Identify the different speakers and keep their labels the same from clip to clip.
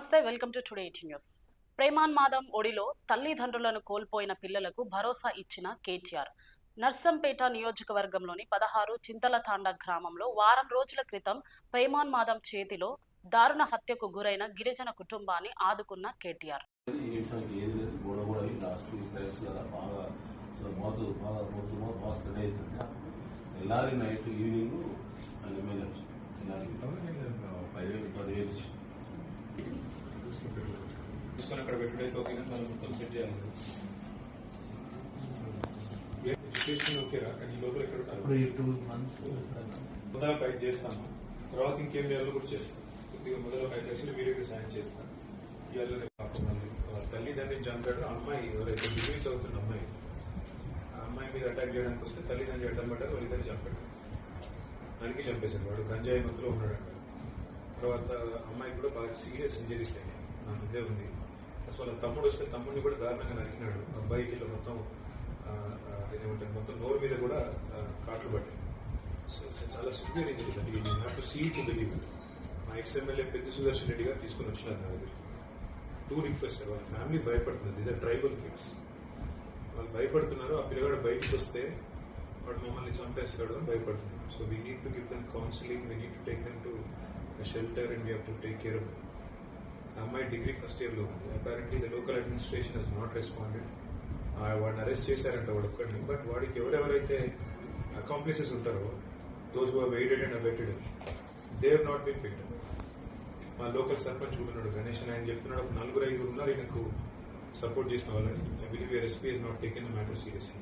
Speaker 1: నమస్తే welcome to today eighty news. ప్రేమాన్మాదం ఒడిలో తల్లిదండ్రులను కోల్పోయిన పిల్లలకు భరోసా ఇచ్చిన కేటీఆర్. నర్సంపేట నియోజకవర్గంలోని పదహారు చింతలతాండ గ్రామంలో వారం రోజుల క్రితం ప్రేమాన్మాదం చేతిలో దారుణ హత్యకు గురైన గిరిజన కుటుంబాన్ని ఆదుకున్న కేటీఆర్.
Speaker 2: తీసుకొని అక్కడ పెట్టుడైతే ఓకే కానీ మనం మొత్తం సెట్ చేయాలి. ఎడ్యుకేషన్ ఓకేరా కానీ లోపల ఎక్కడ మొదల ఫైట్ చేస్తాము తర్వాత ఇంకేం చేయాలో కూడా చేస్తాం. కొద్దిగా మొదల ఫైట్ చేసి వీడియోకి సాయం చేస్తాం. ఇవాళ తల్లిదండ్రిని చంపాడు. అమ్మాయి ఎవరైతే డిగ్రీ చదువుతున్న అమ్మాయి ఆ అమ్మాయి మీద అటాక్ చేయడానికి వస్తే తల్లిదండ్రి అడ్డం పడ్డారు వాళ్ళిద్దరిని చంపాడు దానికి చంపేశాడు. వాడు గంజాయి మత్తులో ఉన్నాడంట తర్వాత అమ్మాయి కూడా బాగా సీరియస్ ఇంజరీస్ అయ్యాయి. నా ఇదే ఉంది. అసలు వాళ్ళ తమ్ముడు వస్తే తమ్ముడిని కూడా దారుణంగా నరికినాడు. అబ్బాయికి ఇట్లా మొత్తం ఏమంటారు మొత్తం నోరు మీద కూడా కాట్లు పట్టాయి సో చాలా సివియర్ ఇంజరీస్ అంటే ఇది నాకు సీ టు బిలీవ్ మా ఎక్స్ ఎమ్మెల్యే పెద్ద సుదర్శన్ రెడ్డి గారు తీసుకుని వచ్చినారు నా దగ్గరికి. టూ రిక్వెస్ట్ వాళ్ళ ఫ్యామిలీ భయపడుతుంది దీస్ ఆర్ ట్రైబల్ కిడ్స్ వాళ్ళు భయపడుతున్నారు. ఆ పిల్లగాడు బయటకు వస్తే వాడు మమ్మల్ని చంపేస్తాడు అని భయపడుతున్నారు. So we need to give them counselling we need to take them to shelter and we have to take care of అమ్మాయి డిగ్రీ ఫస్ట్ ఇయర్లో ఉంది apparently the local administration has not responded వాడిని అరెస్ట్ చేశారంట వాడు ఒక్కడిని. But వాడికి ఎవరెవరైతే accomplices ఉంటారో those who waited and abetted they have not been picked మా లోకల్ సర్పంచ్ కూడా ఉన్నాడు గణేష్ ఆయన చెప్తున్నాడు. ఒక నలుగురు ఐదుగురు ఉన్నారు. ఈయనకు సపోర్ట్ చేసిన వాళ్ళని. I believe your SP is not taken matter seriously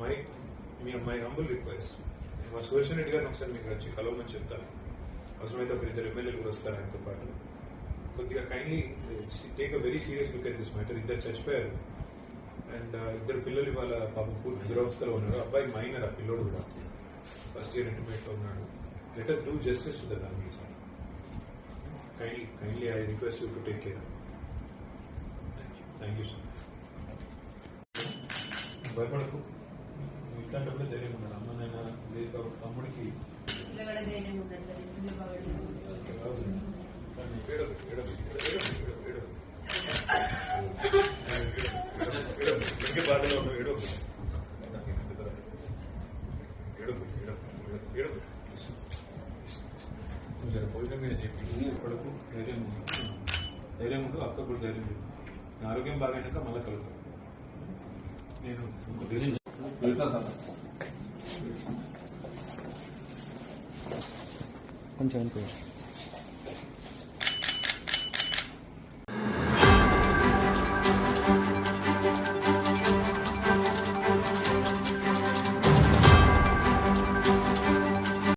Speaker 2: my me my humble request మా సుదర్శన్ రెడ్డి గారిని ఒకసారి మీకు వచ్చి కలవమని చెప్తాను. అవసరమైతే ఒక ఇద్దరు ఎమ్మెల్యేలు కూడా వస్తారు ఆయనతో పాటు. కొద్దిగా kindly take a very serious look at this matter ఇద్దరు చచ్చిపోయారు అండ్ ఇద్దరు పిల్లలు ఇవాళ పాపం పూర్తి దురవస్థలో ఉన్నారు అబ్బాయి మైనర్ ఆ పిల్లోడు కూడా ఫస్ట్ ఇయర్ ఇంటర్మీడియట్లో ఉన్నాడు let us do justice to the families kindly kindly I request you to take care thank you sir భయపడకు ఇట్లాంటప్పుడు ధైర్యం ఉండాలి అమ్మనైనా లేదు కాబట్టి తమ్ముడికి కొడుకు ధైర్యం ఉండు. ధైర్యం ఉండు అక్క కూడా ధైర్యం ఉండు నా ఆరోగ్యం బాగైనాక మళ్ళీ కలుగుతాం నేను ఇంకో ధైర్యం
Speaker 3: వెళ్తా తాత.
Speaker 4: కొంచెం అనుకో